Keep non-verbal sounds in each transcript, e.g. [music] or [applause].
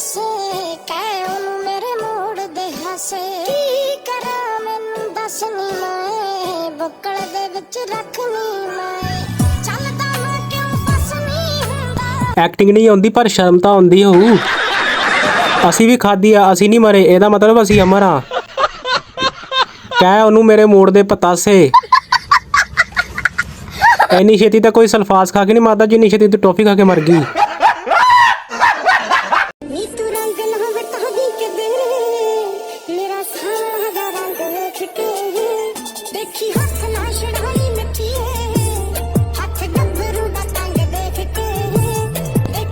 ਪਤਾਸੇ ਕਹਿ ਮੇਰੇ ਮੋੜ ਦੇ ਹਾਸੇ। ਕੀ ਕਰਾਂ ਮੈਨੂੰ ਦੱਸ ਨੀ ਮੈਂ, ਬੁੱਕਲ ਦੇ ਵਿੱਚ ਰੱਖਨੀ ਮੈਂ। ਚੱਲਦਾ ਮੈਂ ਕਿਉਂ ਬਸ ਨਹੀਂ ਹੁੰਦਾ? ਐਕਟਿੰਗ ਨਹੀਂ ਆਉਂਦੀ, ਪਰ ਸ਼ਰਮ ਤਾਂ ਆਉਂਦੀ ਹੋਊ। ਅਸੀਂ ਵੀ ਖਾਧੀ ਆ, ਅਸੀਂ ਨਹੀਂ ਮਰੇ, ਇਹਦਾ ਮਤਲਬ ਅਸੀਂ ਅਮਰ ਆ। ਕਹਿ ਉਹਨੂੰ ਮੇਰੇ ਮੋੜ ਦੇ ਪਤਾਸੇ। ਐਨੀ ਛੇਤੀ ਤਾਂ ਕੋਈ ਸਲਫਾਸ ਖਾ ਕੇ ਨਹੀਂ ਮਾਰਦਾ, ਜਿੰਨੀ ਛੇਤੀ ਤੇ ਟੋਫੀ ਖਾ ਕੇ ਮਰ ਗਈ।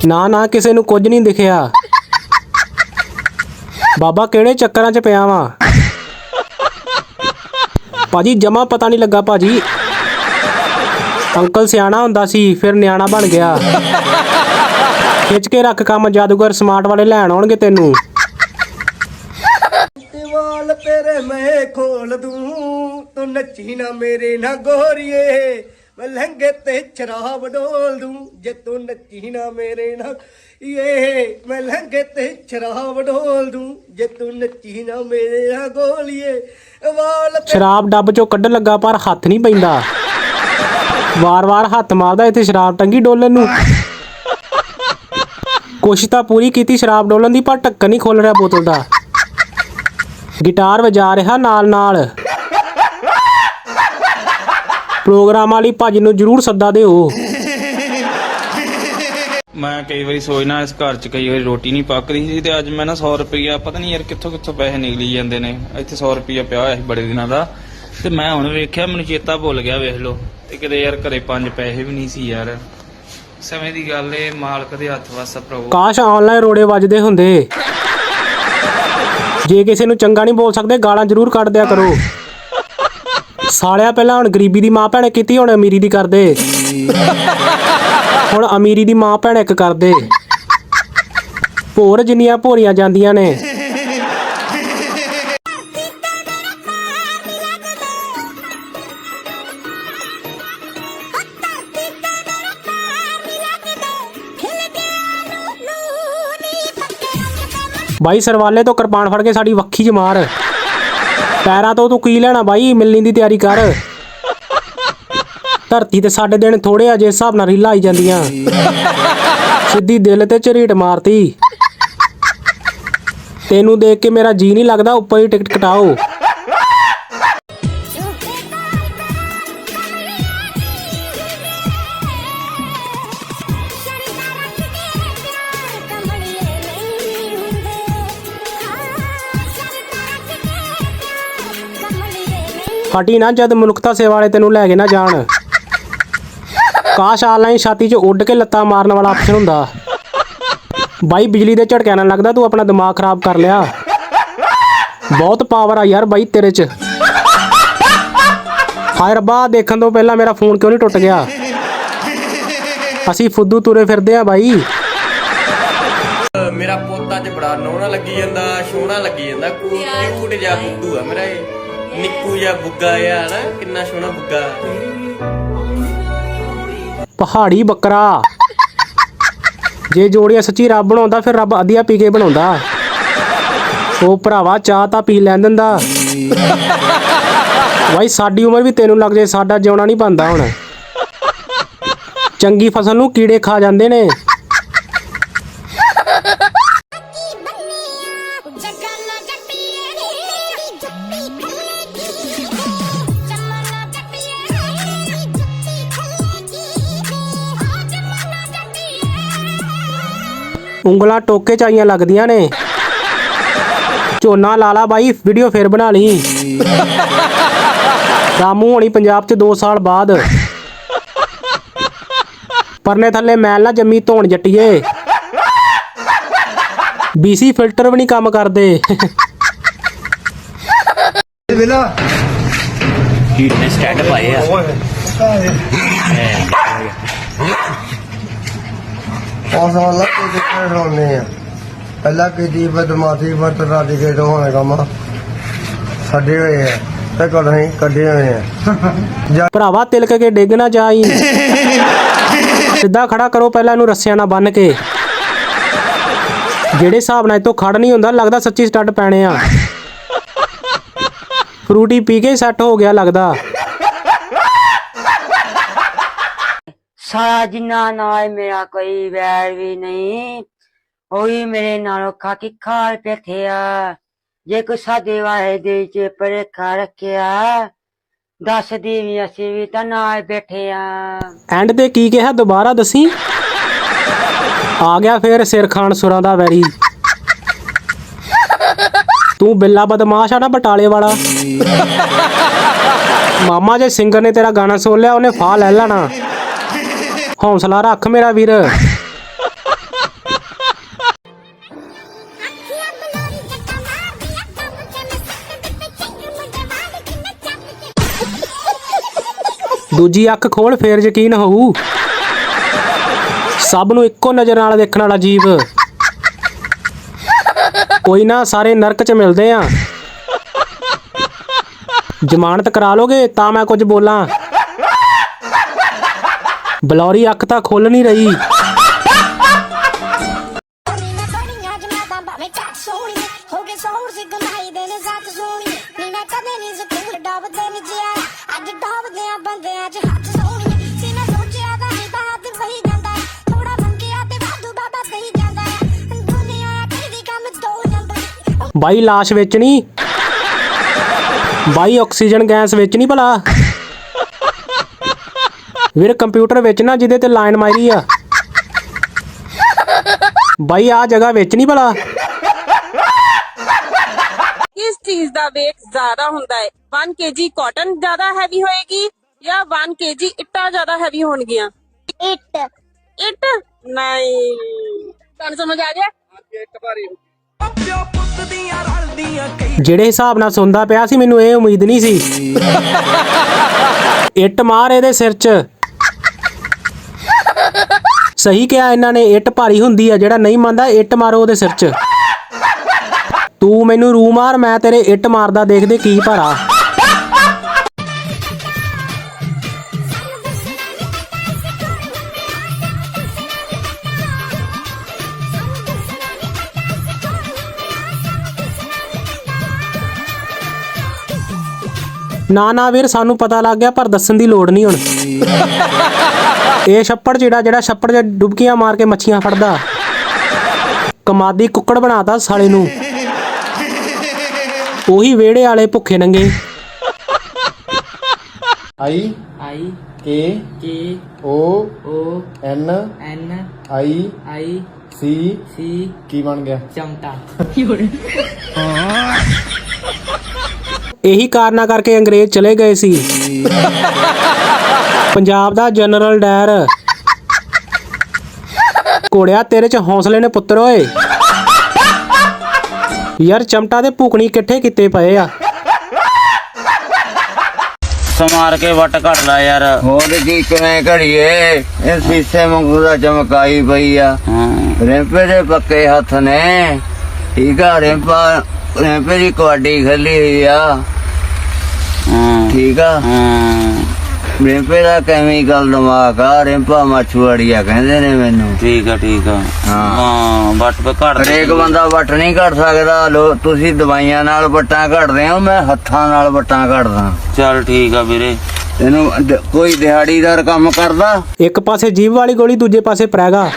ਨਾ ਨਾ ਕਿਸੇ ਨੂੰ ਕੁਝ ਨਹੀਂ ਦਿਖਿਆ। ਬਾਬਾ ਕਿਹੜੇ ਚੱਕਰਾਂ 'ਚ ਪਿਆ ਵਾਂ? ਭਾਜੀ ਜਮਾ ਪਤਾ ਨਹੀਂ ਲੱਗਾ ਭਾਜੀ। ਅੰਕਲ ਸਿਆਣਾ ਹੁੰਦਾ ਸੀ, ਫਿਰ ਨਿਆਣਾ ਬਣ ਗਿਆ। ਖਿੱਚ ਕੇ ਰੱਖ ਕੰਮ, ਜਾਦੂਗਰ ਸਮਾਰਟ ਵਾਲੇ ਲੈਣ ਆਉਣਗੇ ਤੈਨੂੰ। ਵਾਲ ਤੇਰੇ ਮੈਂ ਖੋਲ ਦੂੰ, ਤੂੰ ਨੱਚੀ ਨਾ ਮੇਰੇ ਨਾ ਗੋਰੀਏ। ਮੈਂ ਲਹਿੰਗੇ ਤੇ ਸ਼ਰਾਬ ਡੋਲ ਦੂੰ, ਜੇ ਤੂੰ ਨੱਚੀ ਨਾ ਮੇਰੇ ਨਾ ਇਹ ਮੈਂ ਲਹਿੰਗੇ ਤੇ ਸ਼ਰਾਬ ਡੋਲ ਦੂੰ, ਜੇ ਤੂੰ ਨੱਚੀ ਨਾ ਮੇਰੇ ਨਾ ਗੋਲੀਏ। ਵਾਲ ਸ਼ਰਾਬ ਡੱਬ 'ਚੋਂ ਕੱਢਣ ਲੱਗਾ, ਪਰ ਹੱਥ ਨਹੀਂ ਪੈਂਦਾ। ਵਾਰ-ਵਾਰ ਹੱਥ ਮਾਰਦਾ ਇੱਥੇ ਸ਼ਰਾਬ ਟੰਗੀ ਡੋਲਣ ਨੂੰ। ਕੋਸ਼ਿਸ਼ ਤਾਂ ਪੂਰੀ ਕੀਤੀ ਸ਼ਰਾਬ ਡੋਲਣ ਦੀ, ਪਰ ਢੱਕਣ ਨਹੀਂ ਖੋਲ ਰਿਹਾ ਬੋਤਲ ਦਾ। ਗਿਟਾਰ ਵਜਾ ਰਿਹਾ ਨਾਲ-ਨਾਲ। ਪ੍ਰੋਗਰਾਮ ਵਾਲੀ ਭੱਜ ਨੂੰ ਜਰੂਰ ਸੱਦਾ ਦਿਓ। ਮੈਂ ਕਈ ਵਾਰੀ ਸੋਚਣਾ ਇਸ ਘਰ 'ਚ ਕਈ ਵਾਰੀ ਰੋਟੀ ਨਹੀਂ ਪੱਕਦੀ ਸੀ ਤੇ ਅੱਜ ਮੈਂ ਨਾ 100 ਰੁਪਈਆ ਪਤਾ ਨਹੀਂ ਯਾਰ ਕਿੱਥੋਂ ਕਿੱਥੋਂ ਪੈਸੇ ਨਿਕਲੀ ਜਾਂਦੇ ਨੇ। ਇੱਥੇ 100 ਰੁਪਈਆ ਪਿਆ ਹੋਇਆ ਸੀ ਬੜੇ ਦਿਨਾਂ ਦਾ। ਤੇ ਮੈਂ ਹੁਣ ਵੇਖਿਆ ਮੈਨੂੰ ਚੇਤਾ ਭੁੱਲ ਗਿਆ ਵੇਖ ਲਓ। ਤੇ ਕਿਤੇ ਯਾਰ ਘਰੇ ਪੰਜ ਪੈਸੇ ਵੀ ਨਹੀਂ ਸੀ ਯਾਰ। ਸਮੇਂ ਦੀ ਗੱਲ ਏ ਮਾਲਕ ਦੇ ਹੱਥ ਵਸ ਪ੍ਰਭੂ। ਕਾਸ਼ ਆਨਲਾਈਨ ਰੋੜੇ ਵੱਜਦੇ ਹੁੰਦੇ। ਜੇ ਕਿਸੇ ਨੂੰ ਚੰਗਾ ਨਹੀਂ ਬੋਲ ਸਕਦੇ ਗਾਲਾਂ ਜ਼ਰੂਰ ਕੱਢ ਦਿਆ ਕਰੋ। ਸਾਲਿਆ ਪਹਿਲਾਂ ਹੁਣ ਗਰੀਬੀ ਦੀ ਮਾਂ ਭੈਣੇ ਕੀਤੀ, ਹੁਣ ਅਮੀਰੀ ਦੀ ਕਰਦੇ। ਹੁਣ ਅਮੀਰੀ ਦੀ ਮਾਂ ਭੈਣ ਇੱਕ ਕਰਦੇ। ਭੋਰ ਜਿੰਨੀਆਂ ਭੋਰੀਆਂ ਜਾਂਦੀਆਂ ਨੇ। ਬਾਈ ਸਰਵਾਲੇ ਤੋਂ ਕਿਰਪਾਨ ਫੜ ਕੇ ਸਾਡੀ ਵੱਖੀ 'ਚ ਮਾਰ। ਪੈਰਾਂ ਤੋਂ ਤੂੰ ਕੀ ਲੈਣਾ ਬਾਈ? ਮਿਲਣੀ ਦੀ ਤਿਆਰੀ ਕਰ। ਧਰਤੀ ਤੇ ਸਾਡੇ ਦਿਨ ਥੋੜੇ ਆ ਹਿਸਾਬ ਨਾਲ ਰੀਲਾਂ ਆਈ ਜਾਂਦੀਆਂ। ਸਿੱਧੀ ਦਿਲ ਤੇ ਝਰੀਟ ਮਾਰਤੀ। ਤੈਨੂੰ ਦੇਖ ਕੇ ਮੇਰਾ ਜੀ ਨਹੀਂ ਲੱਗਦਾ, ਉੱਪਰ ਹੀ ਟਿਕਟ ਕਟਾਓ। ਹਟੀ ਨਾ ਜਦ ਮਨੁੱਖਤਾ ਸੇਵਾ ਵਾਲੇ ਤੈਨੂੰ ਲੈ ਕੇ ਨਾ ਜਾਣ। ਕਾਸ਼ ਆਨਲਾਈਨ ਛਾਤੀ 'ਚ ਉੱਡ ਕੇ ਲੱਤਾਂ ਮਾਰਨ ਵਾਲਾ ਆਪਸ਼ਨ ਹੁੰਦਾ। ਬਾਈ ਬਿਜਲੀ ਦੇ ਝਟਕਿਆਂ ਨਾਲ ਲੱਗਦਾ ਤੂੰ ਆਪਣਾ ਦਿਮਾਗ ਖਰਾਬ ਕਰ ਲਿਆ। ਬਹੁਤ ਪਾਵਰ ਆ ਯਾਰ ਬਾਈ ਤੇਰੇ 'ਚ। ਹਾਏ ਰੱਬਾ ਦੇਖਣ ਤੋਂ ਪਹਿਲਾਂ ਮੇਰਾ ਫੋਨ ਕਿਉਂ ਨਹੀਂ ਟੁੱਟ ਗਿਆ? ਅਸੀਂ ਫੁੱਦੂ ਤੁਰੇ ਫਿਰਦੇ ਆ ਬਾਈ। ਮੇਰਾ ਪੋਤਾ ਬੜਾ ਨੋਣਾ ਲੱਗੀ ਜਾਂਦਾ ਸੋਹਣਾ ਲੱਗੀ ਜਾਂਦਾ। ਕਿਊਟ ਜਿਹਾ ਬੁੱਧੂ ਆ ਮੇਰਾ ਇਹ। ਨਿੱਕੂ ਜਿਹਾ ਬੁੱਗਾ ਆ ਨਾ, ਕਿੰਨਾ ਸੋਹਣਾ ਬੁੱਗਾ। ਪਹਾੜੀ ਬੱਕਰਾ। ਜੇ ਜੋੜੀਆਂ ਸੱਚੀ ਰੱਬ ਬਣਾਉਂਦਾ, ਫਿਰ ਰੱਬ ਅਧੀਆ ਪੀ ਕੇ ਬਣਾਉਂਦਾ। ਉਹ ਭਰਾਵਾ, ਚਾਹ ਤਾਂ ਪੀ ਲੈਣ ਦਿੰਦਾ। ਬਾਈ, ਸਾਡੀ ਉਮਰ ਵੀ ਤੈਨੂੰ ਲੱਗ ਜੇ, ਸਾਡਾ ਜਿਉਣਾ ਨਹੀਂ ਬੰਦਾ ਹੁਣ। ਚੰਗੀ ਫਸਲ ਨੂੰ ਕੀੜੇ ਖਾ ਜਾਂਦੇ ਨੇ। ਉਂਗਲਾਂ ਟੋਕੇ ਚ ਆਈਆਂ ਲੱਗਦੀਆਂ ਨੇ। ਝੋਨਾ ਲਾਲਾ ਬਾਈ ਵੀਡੀਓ ਫੇਰ ਬਣਾ ਲਈ। ਰਾਮੂ ਹੋਣੀ ਪੰਜਾਬ ਚ 2 ਸਾਲ ਬਾਅਦ। ਪਰਨੇ ਥੱਲੇ ਮੈਲ ਨਾ ਜੰਮੀ ਧੋਣ ਜੱਟੀਏ। ਬੀਸੀ ਫਿਲਟਰ ਵੀ ਨਹੀਂ ਕੰਮ ਕਰਦੇ। ਵੇਲਾ। ਹੀਟ ਨੇ ਸਟੈਂਡ ਪਾਏ ਆ। ਉਸ ਵਾਲਾ ਤੇ ਰੋਣੇ ਆ। ਪਹਿਲਾਂ ਕੀਤੀ ਬਦਮਾਸ਼ੀ ਵਰਤ ਰਾਦੀ ਕੇ ਹੋਣੇ ਕੰਮ। ਸਾਡੇ ਹੋਏ ਆ, ਤੇ ਕੋਲ ਨਹੀਂ, ਕੱਢੇ ਹੋਏ ਆ। ਭਰਾਵਾ, ਤਿਲਕ ਕੇ ਡਿੱਗ ਨਾ ਜਾਈ ਸਿੱਧਾ ਖੜਾ ਕਰੋ ਪਹਿਲਾਂ ਇਹਨੂੰ ਰੱਸਿਆਂ ਨਾਲ ਬੰਨ ਕੇ। ਜਿਹੜੇ ਹਿਸਾਬ ਨਾਲ ਇਤੋਂ ਖੜ ਨਹੀਂ ਹੁੰਦਾ, ਲੱਗਦਾ ਸੱਚੀ ਸਟੱਡ ਪੈਣੇ ਆ। ਫਰੂਟੀ ਪੀ ਕੇ ਸੈੱਟ ਹੋ ਗਿਆ ਲੱਗਦਾ। ਸਾਰਾ ਜਿੰਨਾ ਨਾਲ ਮੇਰਾ ਕੋਈ ਵੈਰ ਵੀ ਨਹੀਂ, ਉਹੀ ਮੇਰੇ ਨਾਲੋਂ ਖਾਕੀ ਖਾਲ ਪੇਥਿਆ ਜੇ ਕੋਈ ਸਾਦੇ ਵਾਲੇ ਦੇ ਚ ਪਰੇਖਾ ਰੱਖਿਆ, ਦੱਸਦੀ ਵੀ ਅਸੀਂ ਵੀ ਤਾਂ ਨਾਲ ਬੈਠੇ ਆ। ਐਂਡ ਤੇ ਕੀ ਕਿਹਾ? ਦੁਬਾਰਾ ਦੱਸੀ? ਆ ਗਿਆ ਫੇਰ ਸਿਰ ਖਾਨ ਸੁਰਾਂ ਦਾ ਵੈਰੀ। ਤੂੰ ਬਿੱਲਾ ਬਦਮਾਸ਼ ਆ ਨਾ ਬਟਾਲੇ ਵਾਲਾ। ਮਾਮਾ ਜੇ ਸਿੰਗਰ ਨੇ ਤੇਰਾ ਗਾਣਾ ਸੁਣ ਲਿਆ, ਉਹਨੇ ਫਾਹ ਲੈ ਲੈਣਾ। ਹੌਸਲਾ ਰੱਖ ਮੇਰਾ ਵੀਰ। ਦੂਜੀ ਅੱਖ ਖੋਲ, ਫੇਰ ਯਕੀਨ ਹੋਊ। ਸਭ ਨੂੰ ਇੱਕੋ ਨਜ਼ਰ ਨਾਲ ਦੇਖਣ ਵਾਲਾ ਜੀਵ। ਕੋਈ ਨਾ, ਸਾਰੇ ਨਰਕ 'ਚ ਮਿਲਦੇ ਆ। ਜ਼ਮਾਨਤ ਕਰਾ ਲੋਗੇ, ਤਾਂ ਮੈਂ ਕੁਝ ਬੋਲਾਂ। ਬਲੌਰੀ ਅੱਖ ਤਾਂ ਖੁੱਲ ਨਹੀਂ ਰਹੀ। ਬਾਈ ਲਾਸ਼ ਵੇਚਣੀ। ਬਾਈ ਆਕਸੀਜਨ ਗੈਸ ਵੇਚਣੀ ਭਲਾ। ਵੀਰ ਕੰਪਿਊਟਰ ਵੇਚਣਾ ਜਿਹਦੇ ਤੇ ਲਾਈਨ ਮਾਰੀ ਆ। ਬਾਈ ਆ ਜਗ੍ਹਾ ਵੇਚਣੀ ਭਲਾ? ਕਿਸ ਚੀਜ਼ ਦਾ weight ਜ਼ਿਆਦਾ ਹੁੰਦਾ ਹੈ? 1 kg ਕਾਟਨ ਜ਼ਿਆਦਾ ਹੈਵੀ ਹੋਏਗੀ ਜਾਂ 1 kg ਇੱਟਾਂ ਜ਼ਿਆਦਾ ਹੈਵੀ ਹੋਣਗੀਆਂ? ਇੱਟ। ਇੱਟ? ਨਹੀਂ। ਤੁਹਾਨੂੰ ਸਮਝ ਆ ਗਿਆ? ਜਿਹੜੇ ਹਿਸਾਬ ਨਾਲ ਸੁਣਦਾ ਪਿਆ ਸੀ ਮੈਨੂੰ ਇਹ ਉਮੀਦ ਨਹੀਂ ਸੀ। [laughs] ਇੱਟ ਮਾਰ ਇਹਦੇ ਸਿਰ 'ਚ। ਸਹੀ ਕਿਹਾ ਇਹਨਾਂ ਨੇ, ਇੱਟ ਭਾਰੀ ਹੁੰਦੀ ਆ, ਜਿਹੜਾ ਨਹੀਂ ਮੰਨਦਾ, ਇੱਟ ਮਾਰੋ ਉਹਦੇ ਸਿਰ 'ਚ। ਤੂੰ ਮੈਨੂੰ ਰੂ ਮਾਰ, ਮੈਂ ਤੇਰੇ ਇੱਟ ਮਾਰਦਾ ਦੇਖਦੇ ਕੀ ਭਰਾ। ਨਾ ਨਾ ਵੀਰ, ਸਾਨੂੰ ਪਤਾ ਲੱਗ ਗਿਆ, ਪਰ ਦੱਸਣ ਦੀ ਲੋੜ ਨਹੀਂ ਹੁਣ। ਇਹ ਛੱਪੜ ਜਿਹੜਾ ਜਿਹੜਾ ਛੱਪੜ 'ਚ ਡੁਬਕੀਆਂ ਮਾਰ ਕੇ ਮੱਛੀਆਂ ਫੜਦਾ। ਕਮਾਦੀ ਕੁੱਕੜ ਬਣਾਤਾ ਸਾਲੇ ਨੂੰ। ਉਹੀ ਵਿਹੜੇ ਵਾਲੇ ਭੁੱਖੇ ਨੰਗੇ। ਆਈ ਆਈ ਕੇ ਕੇ ਓ ਓ ਐਨ ਐਨ ਆਈ ਆਈ ਸੀ ਸੀ ਕੀ ਬਣ ਗਿਆ? ਚਮਟਾ। ਇਹੀ ਕਾਰਨਾਂ ਕਰਕੇ ਅੰਗਰੇਜ਼ ਚਲੇ ਗਏ ਸੀ। ਪੰਜਾਬ ਦਾ ਜਨਰਲ ਡਾਇਰ। ਘੋੜਿਆ ਤੇਰੇ ਚ ਹੌਸਲੇ ਨੇ ਪੁੱਤਰ ਓਏ। ਯਾਰ ਚਮਟਾ ਦੇ ਭੂਕਣੀ ਇਕੱਠੇ ਕੀਤੇ ਪਏ ਆ। ਸਮਾਰ ਕੇ ਵੱਟ ਘੜ ਲਾ ਯਾਰ। ਹੋਰ ਕੀ ਕਿਵੇਂ ਘੜੀਏ? ਇਹ ਸੀਸੇ ਵਾਂਗੂ ਦਾ ਚਮਕਾਈ ਪਈ ਆ। ਰੈਂਪੇ ਦੇ ਪੱਕੇ ਹੱਥ ਨੇ। ਠੀਕ ਆ ਰੈਂਪਾ ਰੈਂਪੇ ਦੀ ਕੁਆਡੀ ਖੱਲੀ ਹੋਈ ਆ। ਹਾਂ। ਠੀਕ ਆ। ਹਾਂ। ਰੈਂਪੇ ਦਾ ਕੈਮੀਕਲ ਦਿਮਾਗ ਆ? ਰੈਂਪਾ ਮਛੂੜੀਆ ਕਹਿੰਦੇ ਨੇ ਮੈਨੂੰ। ਠੀਕ ਆ ਠੀਕ ਆ। ਹਾਂ। ਹਾਂ ਵੱਟ ਪੇ ਘੜ ਦੇ ਹਰੇਕ ਬੰਦਾ ਵੱਟ ਨਹੀਂ ਘੜ ਸਕਦਾ। ਲੋ ਤੁਸੀਂ ਦਵਾਈਆਂ ਨਾਲ ਵੱਟਾਂ ਘੜਦੇ ਹੋ ਮੈਂ ਹੱਥਾਂ ਨਾਲ ਵੱਟਾਂ ਘੜਦਾ ਚੱਲ ਠੀਕ ਆ ਵੀਰੇ। ਇਹਨੂੰ ਦ- ਕੋਈ ਦਿਹਾੜੀਦਾਰ ਕੰਮ ਕਰਦਾ? ਇੱਕ ਪਾਸੇ ਜੀਭ ਵਾਲੀ ਗੋਲੀ ਦੂਜੇ ਪਾਸੇ ਪ੍ਰੈਗਾ।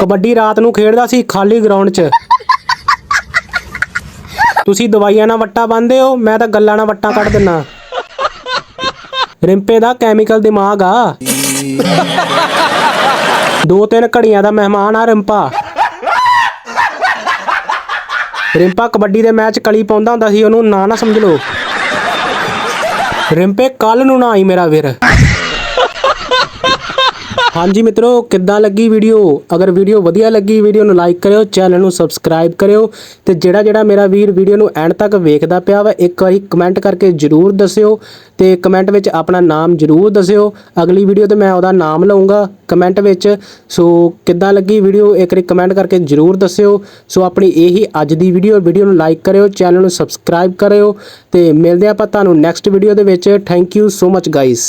ਕਬੱਡੀ ਰਾਤ ਨੂੰ ਖੇਡਦਾ ਸੀ ਖਾਲੀ ਗਰਾਊਂਡ 'ਚ। ਤੁਸੀਂ ਦਵਾਈਆਂ ਨਾਲ ਵੱਟਾ ਬੰਨਦੇ ਹੋ ਮੈਂ ਤਾਂ ਗੱਲਾਂ ਨਾਲ ਵੱਟਾਂ ਕੱਢ ਦਿੰਨਾ ਰਿੰਪੇ ਦਾ ਕੈਮੀਕਲ ਦਿਮਾਗ ਆ। ਦੋ ਤਿੰਨ ਘੜੀਆਂ ਦਾ ਮਹਿਮਾਨ ਆ ਰਿੰਪਾ। ਰਿੰਪਾ ਕਬੱਡੀ ਦੇ ਮੈਚ ਕਲੀ ਪਾਉਂਦਾ ਹੁੰਦਾ ਸੀ, ਉਹਨੂੰ ਨਾ ਨਾ ਸਮਝ ਲਓ। ਰਿੰਪੇ ਕੱਲ ਨੂੰ ਨਾ ਆਈ ਮੇਰਾ ਵੀਰ। ਹਾਂਜੀ ਮਿੱਤਰੋ, ਕਿੱਦਾਂ ਲੱਗੀ ਵੀਡੀਓ ਅਗਰ ਵੀਡੀਓ ਵਧੀਆ ਲੱਗੀ ਵੀਡੀਓ ਨੂੰ ਲਾਈਕ ਕਰਿਓ ਚੈਨਲ ਨੂੰ ਸਬਸਕ੍ਰਾਈਬ ਕਰਿਓ ਤੇ ਜਿਹੜਾ ਜਿਹੜਾ ਮੇਰਾ ਵੀਰ ਵੀਡੀਓ ਨੂੰ ਐਂਡ ਤੱਕ ਵੇਖਦਾ ਪਿਆ ਵਾ, ਇੱਕ ਵਾਰੀ ਕਮੈਂਟ ਕਰਕੇ ਜਰੂਰ ਦੱਸਿਓ ਤੇ ਕਮੈਂਟ ਵਿੱਚ ਆਪਣਾ ਨਾਮ ਜਰੂਰ ਦੱਸਿਓ। ਅਗਲੀ ਵੀਡੀਓ ਤੇ ਮੈਂ ਉਹਦਾ ਨਾਮ ਲਵਾਂਗਾ ਕਮੈਂਟ ਵਿੱਚ। ਸੋ ਕਿੱਦਾਂ ਲੱਗੀ ਵੀਡੀਓ ਇੱਕ ਵਾਰੀ ਕਮੈਂਟ ਕਰਕੇ ਜਰੂਰ ਦੱਸਿਓ। ਸੋ ਆਪਣੀ ਇਹੀ ਅੱਜ ਦੀ ਵੀਡੀਓ ਵੀਡੀਓ ਨੂੰ ਲਾਈਕ ਕਰਿਓ ਚੈਨਲ ਨੂੰ ਸਬਸਕ੍ਰਾਈਬ ਕਰਿਓ ਤੇ ਮਿਲਦੇ ਆਪਾਂ ਤੁਹਾਨੂੰ ਨੈਕਸਟ ਵੀਡੀਓ ਦੇ ਵਿੱਚ। Thank you so much guys